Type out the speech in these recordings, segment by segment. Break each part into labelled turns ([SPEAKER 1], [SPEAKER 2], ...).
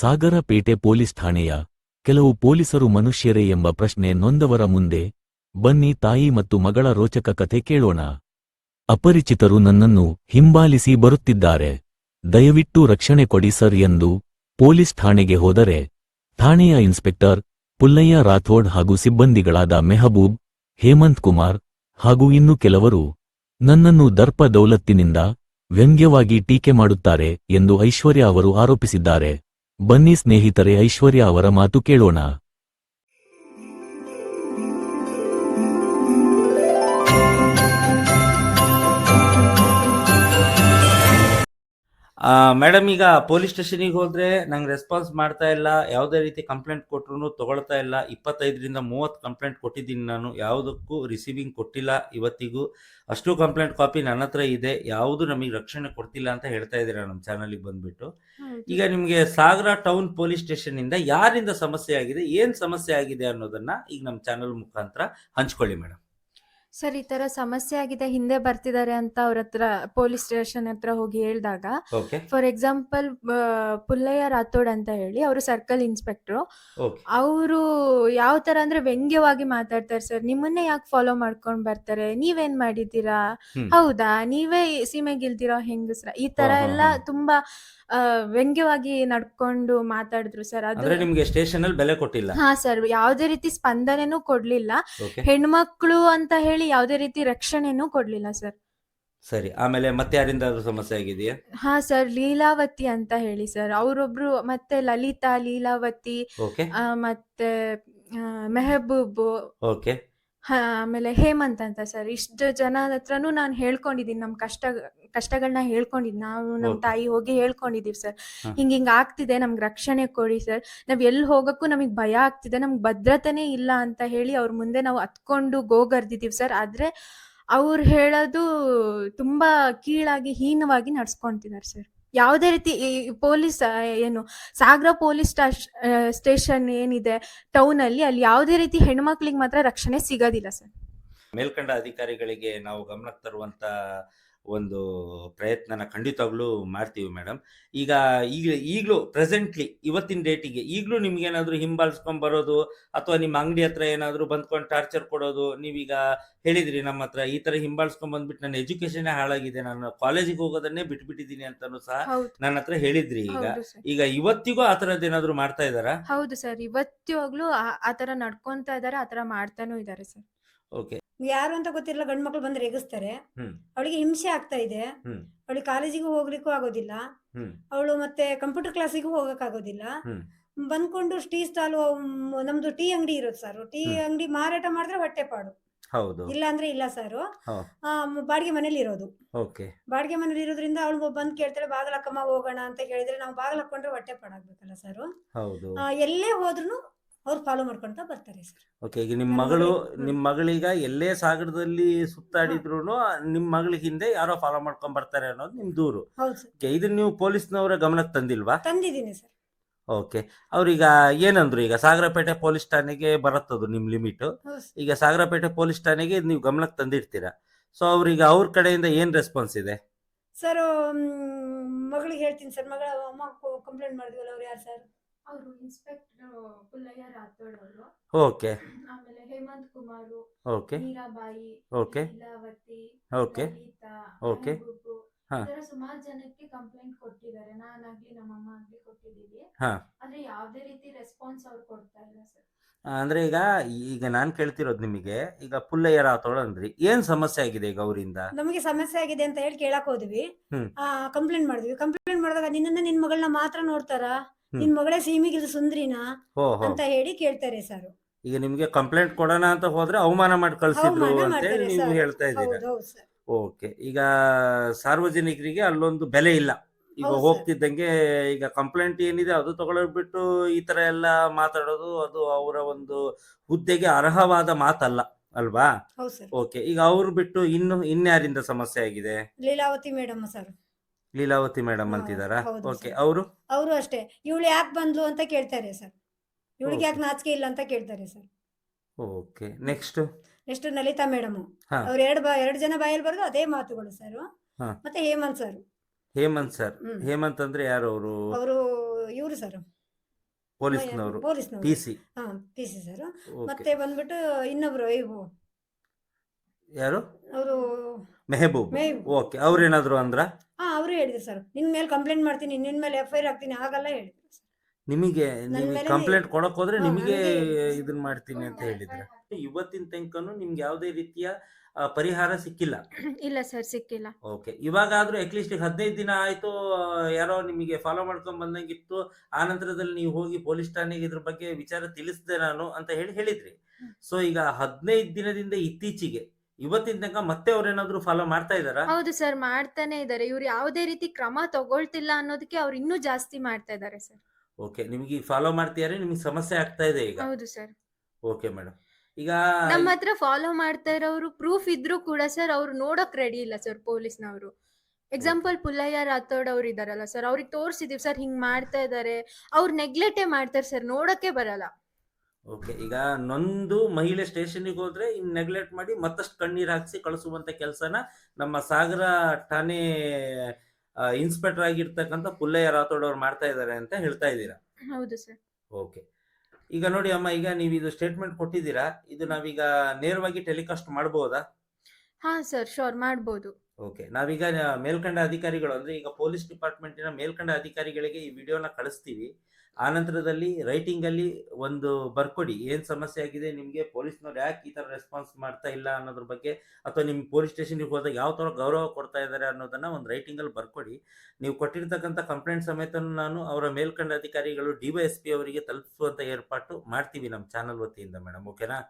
[SPEAKER 1] ಸಾಗರಪೇಟೆ police ಠಾಣೆಯ ಕೆಲವು ಪೊಲೀಸರು ಮನುಷ್ಯರೇ ಎಂಬ ಪ್ರಶ್ನೆ ನೊಂದವರ ಮುಂದೆ, ಬನ್ನಿ ತಾಯಿ ಮತ್ತು ಮಗಳ ರೋಚಕ ಕಥೆ ಕೇಳೋಣ. ಅಪರಿಚಿತರು ನನ್ನನ್ನು ಹಿಂಬಾಲಿಸಿ ಬರುತ್ತಿದ್ದಾರೆ. ದಯವಿಟ್ಟು ರಕ್ಷಣೆ ಕೊಡಿ ಸರ್ ಎಂದು ಪೊಲೀಸ್ ಠಾಣೆಗೆ ಹೋದರೆ, ಠಾಣೆಯ ಇನ್ಸ್ಪೆಕ್ಟರ್ ಪುಲ್ಲಯ್ಯ ರಾಥೋಡ್ ಹಾಗೂ ಸಿಬ್ಬಂದಿಗಳಾದ ಮೆಹಬೂಬ್, ಹೇಮಂತ್ ಕುಮಾರ್ ಹಾಗೂ ಇನ್ನು ಕೆಲವರು ನನ್ನನ್ನು ದರ್ಪ ದೌಲತ್ತಿನಿಂದ ವ್ಯಂಗ್ಯವಾಗಿ ಟೀಕೆ ಮಾಡುತ್ತಾರೆ ಎಂದು ಐಶ್ವರ್ಯ ಅವರು ಆರೋಪಿಸಿದ್ದಾರೆ. ಬನ್ನಿ ಸ್ನೇಹಿತರೆ ಐಶ್ವರ್ಯ ಅವರ ಮಾತು ಕೇಳೋಣ.
[SPEAKER 2] ಮೇಡಮ್ ಈಗ ಪೊಲೀಸ್ ಸ್ಟೇಷನಿಗೆ ಹೋದ್ರೆ ನಂಗೆ ರೆಸ್ಪಾನ್ಸ್ ಮಾಡ್ತಾ ಇಲ್ಲ. ಯಾವುದೇ ರೀತಿ ಕಂಪ್ಲೇಂಟ್ ಕೊಟ್ರು ತಗೊಳ್ತಾ ಇಲ್ಲ. ಇಪ್ಪತ್ತೈದರಿಂದ ಮೂವತ್ತು ಕಂಪ್ಲೇಂಟ್ ಕೊಟ್ಟಿದ್ದೀನಿ ನಾನು. ಯಾವುದಕ್ಕೂ ರಿಸೀವಿಂಗ್ ಕೊಟ್ಟಿಲ್ಲ ಇವತ್ತಿಗೂ. ಅಷ್ಟು ಕಂಪ್ಲೇಂಟ್ ಕಾಪಿ ನನ್ನ ಹತ್ರ ಇದೆ. ಯಾವುದು ನಮಗೆ ರಕ್ಷಣೆ ಕೊಡ್ತಿಲ್ಲ ಅಂತ ಹೇಳ್ತಾ ಇದ್ದೀರಾ ನಮ್ಮ ಚಾನಲಿಗೆ ಬಂದ್ಬಿಟ್ಟು. ಈಗ ನಿಮಗೆ ಸಾಗರ ಟೌನ್ ಪೊಲೀಸ್ ಸ್ಟೇಷನ್ ಇಂದ ಯಾರಿಂದ ಸಮಸ್ಯೆ ಆಗಿದೆ ಏನು ಸಮಸ್ಯೆ ಆಗಿದೆ ಅನ್ನೋದನ್ನ ಈಗ ನಮ್ಮ ಚಾನಲ್ ಮುಖಾಂತರ ಹಂಚ್ಕೊಳ್ಳಿ ಮೇಡಮ್
[SPEAKER 3] ಸರ್ ಈ ತರ ಸಮಸ್ಯೆ ಆಗಿದೆ ಹಿಂದೆ ಬರ್ತಿದ್ದಾರೆ ಅಂತ ಅವ್ರ ಹತ್ರ ಪೊಲೀಸ್ ಸ್ಟೇಷನ್ ಹತ್ರ ಹೋಗಿ ಹೇಳಿದಾಗ
[SPEAKER 2] okay.
[SPEAKER 3] For example Pullayya Rathod ಅಂತ ಹೇಳಿ ಅವರು ಸರ್ಕಲ್ ಇನ್ಸ್ಪೆಕ್ಟರ್.
[SPEAKER 2] ಓಕೆ.
[SPEAKER 3] ಅವರು ಯಾವ ತರ ಅಂದ್ರೆ ವ್ಯಂಗ್ಯವಾಗಿ ಮಾತಾಡ್ತಾರೆ ಸರ್ ನಿಮ್ಮನ್ನೇ ಯಾಕೆ ಫಾಲೋ ಮಾಡ್ಕೊಂಡ್ ಬರ್ತಾರೆ? ನೀವೇನ್ ಮಾಡಿದ್ದೀರಾ?
[SPEAKER 2] ಹ್ಮ್.
[SPEAKER 3] ಹೌದಾ? ನೀವೇ ಸೀಮೆಗಿಲ್ದಿರೋ ಹೆಂಗಸ್ರ? ಈ ತರ
[SPEAKER 2] ಹಾ, ಹಾ,
[SPEAKER 3] ಎಲ್ಲ
[SPEAKER 2] ಹಾ.
[SPEAKER 3] ತುಂಬಾ ಆ, ವ್ಯಂಗ್ಯವಾಗಿ ನಡ್ಕೊಂಡು ಮಾತಾಡಿದ್ರು ಸರ್ ಅದು
[SPEAKER 2] ಅಂದ್ರೆ ನಿಮ್ಗೆ ಸ್ಟೇಷನ್ ಅಲ್ಲಿ ಬೆಲೆ ಕೊಟ್ಟಿಲ್ಲ?
[SPEAKER 3] ಹಾ ಸರ್ ಯಾವುದೇ ರೀತಿ ಸ್ಪಂದನೆನೂ ಕೊಡ್ಲಿಲ್ಲ.
[SPEAKER 2] ಓಕೆ.
[SPEAKER 3] ಹೆಣ್ಮಕ್ಳು ಅಂತ ಹೇಳಿ ಯಾವುದೇ ರೀತಿ ರಕ್ಷಣೆನೂ ಕೊಡ್ಲಿಲ್ಲ ಸರ್.
[SPEAKER 2] ಸರಿ ಆಮೇಲೆ ಮತ್ತೆ ಯಾರಿಂದ ಸಮಸ್ಯೆ ಆಗಿದೆಯಾ?
[SPEAKER 3] ಹಾ ಸರ್ ಲೀಲಾವತಿ ಅಂತ ಹೇಳಿ ಸರ್. ಅವರೊಬ್ರು ಮತ್ತೆ ಲಲಿತಾ ಲೀಲಾವತಿ
[SPEAKER 2] ಓಕೆ.
[SPEAKER 3] ಆ, ಮತ್ತೆ ಆ, ಮೆಹಬೂಬ್
[SPEAKER 2] ಓಕೆ.
[SPEAKER 3] ಹ, ಆಮೇಲೆ ಹೇಮಂತ್ ಅಂತ ಸರ್. ಇಷ್ಟು ಜನ ಹತ್ರನೂ ನಾನು ಹೇಳ್ಕೊಂಡಿದ್ದೀನಿ ನಮ್ಮ ಕಷ್ಟ ಕಷ್ಟಗಳನ್ನ ಹೇಳ್ಕೊಂಡಿದ್ ನಾವು ನಮ್ಮ ತಾಯಿ ಹೋಗಿ ಹೇಳ್ಕೊಂಡಿದೀವಿ ಸರ್. ಹಿಂಗ ಹಿಂಗ್ ಆಗ್ತಿದೆ ನಮ್ಗೆ ರಕ್ಷಣೆ ಕೊಡಿ ಸರ್. ನಾವ್ ಎಲ್ಲಿ ಹೋಗಕ್ಕೂ ನಮಗ್ ಭಯ ಆಗ್ತಿದೆ ನಮ್ಗೆ ಭದ್ರತೆನೇ ಇಲ್ಲ ಅಂತ ಹೇಳಿ ಅವ್ರ ಮುಂದೆ ನಾವು ಹತ್ಕೊಂಡು ಗೋಗರ್ದಿದೀವಿ ಸರ್. ಆದ್ರೆ ಅವ್ರು ಹೇಳೋದು ತುಂಬಾ ಕೀಳಾಗಿ ಹೀನವಾಗಿ ನಡ್ಸ್ಕೊಂತಿದ್ದಾರೆ ಸರ್. ಯಾವುದೇ ರೀತಿ ಪೊಲೀಸ್ ಏನು ಸಾಗರ ಪೊಲೀಸ್ ಸ್ಟೇಷನ್ ಏನಿದೆ ಟೌನ್ ಅಲ್ಲಿ ಅಲ್ಲಿ ಯಾವುದೇ ರೀತಿ ಹೆಣ್ಮಕ್ಳಿಗೆ ಮಾತ್ರ ರಕ್ಷಣೆ ಸಿಗೋದಿಲ್ಲ ಸರ್.
[SPEAKER 2] ಮೇಲ್ಕಂಡ ಅಧಿಕಾರಿಗಳಿಗೆ ನಾವು ಗಮನಕ್ಕೆ ತರುವಂತ ಒಂದು ಪ್ರಯತ್ನನ ಖಂಡಿತವಾಗ್ಲೂ ಮಾಡ್ತೀವಿ ಮೇಡಮ್. ಈಗ ಈಗ ಈಗಲೂ ಪ್ರೆಸೆಂಟ್ಲಿ ಇವತ್ತಿನ ಡೇಟಿಗೆ ಈಗಲೂ ನಿಮ್ಗೆ ಏನಾದರೂ ಹಿಂಬಾಲಿಸ್ಕೊಂಡ್ ಬರೋದು ಅಥವಾ ನಿಮ್ಮ ಅಂಗಡಿ ಹತ್ರ ಏನಾದರೂ ಬಂದ್ಕೊಂಡು ಟಾರ್ಚರ್ ಕೊಡೋದು ನೀವೀಗ ಹೇಳಿದ್ರಿ ನಮ್ಮ ಹತ್ರ ಈ ತರ ಹಿಂಬಾಲಿಸ್ಕೊಂಡ್ ಬಂದ್ಬಿಟ್ಟು ನನ್ನ ಎಜುಕೇಶನ್ ಹಾಳಾಗಿದೆ ನಾನು ಕಾಲೇಜಿಗೆ ಹೋಗೋದನ್ನೇ ಬಿಟ್ಬಿಟ್ಟಿದ್ದೀನಿ ಅಂತಾನು ಸಹ ನನ್ನ ಹತ್ರ ಹೇಳಿದ್ರಿ ಈಗ. ಈಗ ಇವತ್ತಿಗೂ ಆ ಥರದ್ದು ಏನಾದರೂ ಮಾಡ್ತಾ ಇದ್ದಾರಾ?
[SPEAKER 3] ಹೌದು ಸರ್. ಇವತ್ತಿವಾಗ್ಲೂ ಆ- ಆ ತರ ನಡ್ಕೊಂತ ಇದಾರೆ ಆ ತರ ಮಾಡ್ತಾನೂ ಇದಾರೆ ಸರ್.
[SPEAKER 2] ಓಕೆ.
[SPEAKER 4] ಯಾರು ಅಂತ ಗೊತ್ತಿರಲ್ಲ ಗಂಡು ಮಕ್ಳು ಬಂದ್ರೆ ರೇಗಿಸ್ತಾರೆ ಅವಳಿಗೆ ಹಿಂಸೆ ಆಗ್ತಾ ಇದೆ. ಅವಳಿಗೆ ಕಾಲೇಜಿಗೂ ಹೋಗ್ಲಿಕ್ಕೂ ಆಗೋದಿಲ್ಲ. ಅವಳು ಮತ್ತೆ ಕಂಪ್ಯೂಟರ್ ಕ್ಲಾಸಿಗೂ ಹೋಗಕ್ಕಾಗೋದಿಲ್ಲ.
[SPEAKER 2] ಆಗೋದಿಲ್ಲ
[SPEAKER 4] ಬಂದ್ಕೊಂಡು ಟೀ ಸ್ಟಾಲ್ ನಮ್ದು ಟೀ ಅಂಗಡಿ ಇರೋದು ಸರ್. ಟೀ ಅಂಗಡಿ ಮಾರಾಟ ಮಾಡಿದ್ರೆ ಹೊಟ್ಟೆ ಪಾಡು.
[SPEAKER 2] ಹೌದು.
[SPEAKER 4] ಇಲ್ಲ ಅಂದ್ರೆ ಇಲ್ಲ ಸರ್. ಬಾಡಿಗೆ ಮನೇಲಿ ಇರೋದು. ಬಾಡಿಗೆ ಮನೇಲಿ ಇರೋದ್ರಿಂದ ಅವಳು ಬಂದ್ ಕೇಳ್ತಾಳೆ ಬಾಗಲಕ್ಕಮ್ಮ ಹೋಗೋಣ ಅಂತ ಹೇಳಿದ್ರೆ ನಾವು ಬಾಗಿಲು ಹಾಕೊಂಡ್ರೆ ಹೊಟ್ಟೆ ಪಾಡಾಗ್ಬೇಕಲ್ಲ ಸರ್. ಎಲ್ಲೇ ಹೋದ್ರು ಅವ್ರು ಫಾಲೋ ಮಾಡ್ಕೊಂತ ಬರ್ತಾರೆ ಸರ್.
[SPEAKER 2] ಓಕೆ ಈಗ ನಿಮ್ಮ ಮಗಳು. ನಿಮ್ಮ ಮಗಳೀಗ ಎಲ್ಲೇ ಸಾಗರದಲ್ಲಿ ಸುತ್ತಾಡಿದ್ರು ನಿಮ್ಮ ಮಗಳ ಹಿಂದೆ ಯಾರೋ ಫಾಲೋ ಮಾಡ್ಕೊಂಡ್ ಬರ್ತಾರೆ ಅನ್ನೋದು ನಿಮ್ ದೂರು.
[SPEAKER 4] ಹೌದು ಸರ್.
[SPEAKER 2] ಓಕೆ ಇದನ್ನ ನೀವು ಪೊಲೀಸ್ನವರ ಗಮನಕ್ಕೆ ತಂದಿಲ್ವಾ?
[SPEAKER 4] ತಂದಿದ್ದೀನಿ ಸರ್.
[SPEAKER 2] ಓಕೆ ಅವ್ರೀಗ ಏನಂದ್ರು ಈಗ ಸಾಗರಪೇಟೆ ಪೊಲೀಸ್ ಠಾಣೆಗೆ ಬರತ್ತದು ನಿಮ್ ಲಿಮಿಟ್.
[SPEAKER 4] ಹೌದು ಸರ್.
[SPEAKER 2] ಈಗ ಸಾಗರಪೇಟೆ ಪೊಲೀಸ್ ಠಾಣೆಗೆ ನೀವು ಗಮನಕ್ಕೆ ತಂದಿರ್ತೀರಾ? ಸೊ ಅವ್ರೀಗ ಅವ್ರ ಕಡೆಯಿಂದ ಏನ್ ರೆಸ್ಪಾನ್ಸ್ ಇದೆ?
[SPEAKER 4] ಸರ್ ಮಗಳಿಗೆ ಹೇಳ್ತೀನಿ ಸರ್. ಮಗಳ ಅಮ್ಮ ಕಂಪ್ಲೇಂಟ್ ಮಾಡಿದ್ವಲ್ಲ ಅವ್ರು ಯಾರು ಸರ್?
[SPEAKER 3] ಅವರು ಇನ್ಸ್ಪೆಕ್ಟರ್ ಪುಲ್ಲಯ್ಯ ರಾಥೋಡ್ ಅವರು.
[SPEAKER 2] ಓಕೆ.
[SPEAKER 3] ಆಮೇಲೆ Hemant Kumar
[SPEAKER 2] okay.
[SPEAKER 3] Meerabai
[SPEAKER 2] okay.
[SPEAKER 3] Leelavati
[SPEAKER 2] okay. Okay.
[SPEAKER 3] Mehboob,
[SPEAKER 2] ಹಾ.
[SPEAKER 3] ಸುಮಾರು ಜನಕ್ಕೆ ಕಂಪ್ಲೇಂಟ್ ಕೊಟ್ಟಿದ್ದಾರೆ. ನಾನಾಗ್ಲಿ ನಮ್ಮಮ್ಮ ಆಗ್ಲಿ ಕೊಟ್ಟಿದ್ದೀವಿ.
[SPEAKER 2] ಹಾ.
[SPEAKER 3] ಆದ್ರೆ ಯಾವ್ದೇ ರೀತಿ ರೆಸ್ಪಾನ್ಸ್ ಅವ್ರು ಕೊಡ್ತಾ ಇಲ್ಲ ಸರ್.
[SPEAKER 2] ಅಂದ್ರೆ ಈಗ ಈಗ ನಾನ್ ಕೇಳ್ತಿರೋದು ನಿಮಗೆ ಈಗ ಪುಲ್ಲಯ್ಯ ರಾಥೋಡ್ ಅಂದ್ರಿ. ಏನ್ ಸಮಸ್ಯೆ ಆಗಿದೆ ಈಗ ಅವರಿಂದ?
[SPEAKER 4] ನಮಗೆ ಸಮಸ್ಯೆ ಆಗಿದೆ ಅಂತ ಹೇಳಿ ಕೇಳಕ್ ಹೋದ್ವಿ.
[SPEAKER 2] ಹ್ಮ್.
[SPEAKER 4] ಕಂಪ್ಲೇಂಟ್ ಮಾಡಿದ್ವಿ. ಕಂಪ್ಲೇಂಟ್ ಮಾಡಿದಾಗ ನಿನ್ನ ನಿನ್ ಮಗಳನ್ನ ಮಾತ್ರ ನೋಡ್ತಾರ. ನಿನ್ ಮಗಳೇ ಸೀಮಿಗಿಲ್ ಸುಂದ್ರಿನಾ?
[SPEAKER 2] ಹೋ ಹೋ.
[SPEAKER 4] ಅಂತ ಹೇಳಿ ಕೇಳ್ತಾರೆ ಸರ್.
[SPEAKER 2] ಈಗ ನಿಮ್ಗೆ ಕಂಪ್ಲೇಂಟ್ ಕೊಡೋಣ ಅಂತ ಹೋದ್ರೆ ಅವಮಾನ ಮಾಡಿ ಕಳ್ಸಿದ್ರು
[SPEAKER 4] ಅವಮಾನ
[SPEAKER 2] ಅಂತ
[SPEAKER 4] ಮಾಡ್ತಾರೆ
[SPEAKER 2] ನೀವು
[SPEAKER 4] ಸರ್.
[SPEAKER 2] ಹೇಳ್ತಾ ಇದ್ದೀರಾ?
[SPEAKER 4] ಹೌದು ಹೌದು ಸರ್.
[SPEAKER 2] ಓಕೆ. ಈಗ ಸಾರ್ವಜನಿಕರಿಗೆ ಅಲ್ಲೊಂದು ಬೆಲೆ ಇಲ್ಲ. ಈಗ
[SPEAKER 4] ಹೌದು ಸರ್.
[SPEAKER 2] ಹೋಗ್ತಿದ್ದಂಗೆ ಈಗ ಕಂಪ್ಲೇಂಟ್ ಏನಿದೆ ಅದು ತಗೊಳ್ಳೋದ್ ಬಿಟ್ಟು ಈ ತರ ಎಲ್ಲ ಮಾತಾಡೋದು ಅದು ಅವರ ಒಂದು ಹುದ್ದೆಗೆ ಅರ್ಹವಾದ ಮಾತಲ್ಲ ಅಲ್ವಾ?
[SPEAKER 4] ಹೌದು ಸರ್.
[SPEAKER 2] ಓಕೆ. ಈಗ ಅವ್ರು ಬಿಟ್ಟು ಇನ್ನು ಇನ್ಯಾರಿಂದ ಸಮಸ್ಯೆ ಆಗಿದೆ?
[SPEAKER 4] Leelavati madam sir.
[SPEAKER 2] Leelavati madam
[SPEAKER 4] ಅಂತಿದ್ದಾರಾ
[SPEAKER 2] ಅಂತಿದಾರಾ?
[SPEAKER 4] ಹೌದು
[SPEAKER 2] ಓಕೆ
[SPEAKER 4] ಸರ್.
[SPEAKER 2] ಅವರು?
[SPEAKER 4] ಅವರು ಅಷ್ಟೇ. ಇವಳು ಯಾಕೆ ಬಂದ್ಲು ಅಂತ ಕೇಳ್ತಾರೆ ಸರ್. ಇವಳಿಗೆ ಯಾಕೆ ನಾಚಿಕೆ ಇಲ್ಲ ಅಂತ ಕೇಳ್ತಾರೆ sir.
[SPEAKER 2] Okay next
[SPEAKER 4] next Lalitha madam.
[SPEAKER 2] ಹಾ.
[SPEAKER 4] ಅವ್ರು ಎರಡು ಬಾ ಎರಡು ಜನ ಬಾಯಲ್ಲಿ ಬರೋದು ಅದೇ ಮಾತುಗಳು ಸರ್.
[SPEAKER 2] ಹಾ.
[SPEAKER 4] ಮತ್ತೆ ಹೇಮಂತ್ ಸರ್.
[SPEAKER 2] ಹೇಮಂತ್ ಸರ್.
[SPEAKER 4] ಹ್ಮ್.
[SPEAKER 2] ಹೇಮಂತ್ ಅಂದ್ರೆ ಯಾರು ಅವರು?
[SPEAKER 4] ಅವರು ಇವರು ಸರ್.
[SPEAKER 2] ಪೊಲೀಸ್ನವರು.
[SPEAKER 4] ಪೊಲೀಸ್ನವರು.
[SPEAKER 2] P C.
[SPEAKER 4] ಹಾ ಪಿ ಸಿ ಸರ್.
[SPEAKER 2] ಓಕೆ
[SPEAKER 4] ಮತ್ತೆ ಬಂದ್ಬಿಟ್ಟು ಇನ್ನೊಬ್ರು ಇವು.
[SPEAKER 2] ಯಾರು?
[SPEAKER 4] ಅವರು
[SPEAKER 2] ಮೆಹಬೂಬ್.
[SPEAKER 4] ಮೆಹಬೂಬ್.
[SPEAKER 2] ಓಕೆ ಅವ್ರೇನಾದ್ರು ಅಂದ್ರ?
[SPEAKER 4] ಹಾ ಹೇಳಿದ್ರು ಸರ್. ನಿನ್ ಮೇಲೆ ಕಂಪ್ಲೇಂಟ್ ಮಾಡ್ತೀನಿ ನಿನ್ ಮೇಲೆ ಎಫ್ ಐ ಆರ್ ಹಾಕ್ತೀನಿ ಹಾಗಲ್ಲ ಹೇಳಿದ್ರು ಸರ್.
[SPEAKER 2] ನಿಮಗೆ
[SPEAKER 4] ನನ್
[SPEAKER 2] ಕಂಪ್ಲೇಂಟ್ ಕೊಡಕ್ ಹೋದ್ರೆ
[SPEAKER 4] ಹಾ,
[SPEAKER 2] ನಿಮಗೆ
[SPEAKER 4] ನನಗೆ-
[SPEAKER 2] ಇದನ್ನ ಮಾಡ್ತೀನಿ ಅಂತ ಹೇಳಿದ್ರು. ಇವತ್ತಿನ ತನಕನು ನಿಮ್ಗೆ ಯಾವುದೇ ರೀತಿಯ ಆ, ಪರಿಹಾರ ಸಿಕ್ಕಿಲ್ಲ.
[SPEAKER 3] ಇಲ್ಲ ಸರ್ ಸಿಕ್ಕಿಲ್ಲ.
[SPEAKER 2] ಓಕೆ. ಇವಾಗಾದ್ರೂ ಅಟ್ಲೀಸ್ಟ್ ಹದಿನೈದು ದಿನ ಆಯ್ತು ಆ, ಯಾರೋ ನಿಮಗೆ ಫಾಲೋ ಮಾಡ್ಕೊಂಡ್ ಬಂದಂಗಿತ್ತು ಆ ನಂತರದಲ್ಲಿ ನೀವು ಹೋಗಿ ಪೊಲೀಸ್ ಠಾಣೆಗೆ ಇದ್ರ ಬಗ್ಗೆ ವಿಚಾರ ತಿಳಿಸಿದೆ ನಾನು ಅಂತ ಹೇಳಿ ಹೇಳಿದ್ರಿ. ಸೊ ಈಗ ಹದಿನೈದು ದಿನದಿಂದ ಇತ್ತೀಚೆಗೆ ಇವತ್ತಿನ ತನಕ ಮತ್ತೆ ಅವ್ರೇನಾದ್ರು ಫಾಲೋ ಮಾಡ್ತಾ ಇದಾರಾ
[SPEAKER 3] ಹೌದು ಸರ್ ಮಾಡ್ತಾನೆ ಇದ್ದಾರೆ. ಇವ್ರು ಯಾವುದೇ ರೀತಿ ಕ್ರಮ ತಗೊಳ್ತಿಲ್ಲ ಅನ್ನೋದಕ್ಕೆ ಅವ್ರು ಇನ್ನೂ ಜಾಸ್ತಿ ಮಾಡ್ತಾ ಇದ್ದಾರೆ ಸರ್
[SPEAKER 2] ಓಕೆ ನಿಮಗೆ ಫಾಲೋ ಮಾಡ್ತಿದಾರೆ ನಿಮಗೆ ಸಮಸ್ಯೆ ಆಗ್ತಾ ಇದೆ ಈಗ?
[SPEAKER 3] ಹೌದು ಸರ್
[SPEAKER 2] ಓಕೆ ಮೇಡಮ್ ಈಗ
[SPEAKER 3] ನಮ್ಮ ಹತ್ರ ಫಾಲೋ ಮಾಡ್ತಾ ಇರೋರು ಪ್ರೂಫ್ ಇದ್ರೂ ಕೂಡ ಸರ್ ಅವ್ರು ನೋಡಕ್ ರೆಡಿ ಇಲ್ಲ ಸರ್ ಪೊಲೀಸ್ನವರು. ಎಕ್ಸಾಂಪಲ್ ಪುಲ್ಲಯ್ಯ ರಾಥೋಡ್ ಅವ್ರು ಇದಾರಲ್ಲ ಸರ್ ಅವ್ರಿಗೆ ತೋರಿಸಿದೀವಿ ಸರ್ ಹಿಂಗ್ ಮಾಡ್ತಾ ಇದಾರೆ. ಅವ್ರು ನೆಗ್ಲೆಕ್ಟೇ ಮಾಡ್ತಾರೆ ಸರ್ ನೋಡಕ್ಕೆ ಬರಲ್ಲ.
[SPEAKER 2] ಓಕೆ ಈಗ ನೊಂದು ಮಹಿಳೆ ಸ್ಟೇಷನ್ಗೆ ಹೋದ್ರೆ ಇನ್ ನೆಗ್ಲೆಕ್ಟ್ ಮಾಡಿ ಮತ್ತಷ್ಟು ಕಣ್ಣೀರ್ ಹಾಕ್ಸಿ ಕಳಿಸುವಂತ ಕೆಲಸನ ನಮ್ಮ ಸಾಗರ ಠಾಣೆ ಇನ್ಸ್ಪೆಕ್ಟರ್ ಆಗಿರ್ತಕ್ಕಂಥ ಪುಲ್ಲಯ್ಯ ರಾಥೋಡ್ ಅವ್ರು ಮಾಡ್ತಾ ಇದ್ದಾರೆ ಅಂತ ಹೇಳ್ತಾ ಇದ್ದೀರಾ?
[SPEAKER 3] ಹೌದು ಸರ್.
[SPEAKER 2] ಓಕೆ. ಈಗ ನೋಡಿ ಅಮ್ಮ ಈಗ ನೀವು ಇದು ಸ್ಟೇಟ್ಮೆಂಟ್ ಕೊಟ್ಟಿದ್ದೀರಾ ಇದು ನಾವೀಗ ನೇರವಾಗಿ ಟೆಲಿಕಾಸ್ಟ್ ಮಾಡಬಹುದಾ
[SPEAKER 3] ಹಾ ಸರ್ ಶೋರ್ ಮಾಡ್ಬೋದು.
[SPEAKER 2] ಓಕೆ ನಾವೀಗ ಮೇಲ್ಕಂಡ ಅಧಿಕಾರಿಗಳು ಅಂದ್ರೆ ಈಗ ಪೊಲೀಸ್ ಡಿಪಾರ್ಟ್ಮೆಂಟಿನ ಮೇಲ್ಕಂಡ ಅಧಿಕಾರಿಗಳಿಗೆ ಈ ವಿಡಿಯೋನ ಕಳಿಸ್ತೀವಿ. ಆ ನಂತರದಲ್ಲಿ ರೈಟಿಂಗ್ ಅಲ್ಲಿ ಒಂದು ಬರ್ಕೊಡಿ. ಏನ್ ಸಮಸ್ಯೆ ಆಗಿದೆ ನಿಮ್ಗೆ ಪೊಲೀಸ್ನವ್ರು ಯಾಕೆ ಈ ತರ ರೆಸ್ಪಾನ್ಸ್ ಮಾಡ್ತಾ ಇಲ್ಲ ಅನ್ನೋದ್ರ ಬಗ್ಗೆ ಅಥವಾ ನಿಮ್ ಪೊಲೀಸ್ ಸ್ಟೇಷನ್ಗೆ ಹೋದಾಗ ಯಾವ ತರ ಗೌರವ ಕೊಡ್ತಾ ಇದ್ದಾರೆ ಅನ್ನೋದನ್ನ ಒಂದು ರೈಟಿಂಗ್ ಅಲ್ಲಿ ಬರ್ಕೊಡಿ. ನೀವು ಕೊಟ್ಟಿರ್ತಕ್ಕಂಥ ಕಂಪ್ಲೇಂಟ್ ಸಮೇತ ನಾನು ಅವರ ಮೇಲ್ಕಂಡ ಅಧಿಕಾರಿಗಳು ಡಿವೈಎಸ್ಪಿ ಅವರಿಗೆ ತಲುಪಿಸುವಂತ ಏರ್ಪಾಟು ಮಾಡ್ತೀವಿ ನಮ್ಮ ಚಾನಲ್ ವತಿಯಿಂದ ಮೇಡಮ್ ಓಕೆನಾ.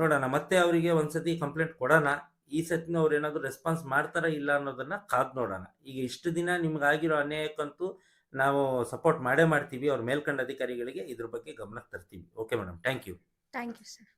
[SPEAKER 2] ನೋಡೋಣ. ಮತ್ತೆ ಅವರಿಗೆ ಒಂದ್ಸತಿ ಕಂಪ್ಲೇಂಟ್ ಕೊಡೋಣ. ಈ ಸತಿನ ಅವ್ರು ಏನಾದ್ರು ರೆಸ್ಪಾನ್ಸ್ ಮಾಡ್ತಾರ ಇಲ್ಲ ಅನ್ನೋದನ್ನ ಕಾದ್ ನೋಡೋಣ. ಈಗ ಇಷ್ಟು ದಿನ ನಿಮ್ಗಾಗಿರೋ ಅನ್ಯಾಯಕ್ಕಂತೂ ನಾವು ಸಪೋರ್ಟ್ ಮಾಡೇ ಮಾಡ್ತೀವಿ. ಅವ್ರ ಮೇಲ್ಕಂಡ ಅಧಿಕಾರಿಗಳಿಗೆ ಇದ್ರ ಬಗ್ಗೆ ಗಮನಕ್ಕೆ ತರ್ತೀವಿ. Okay madam thank you
[SPEAKER 3] thank you sir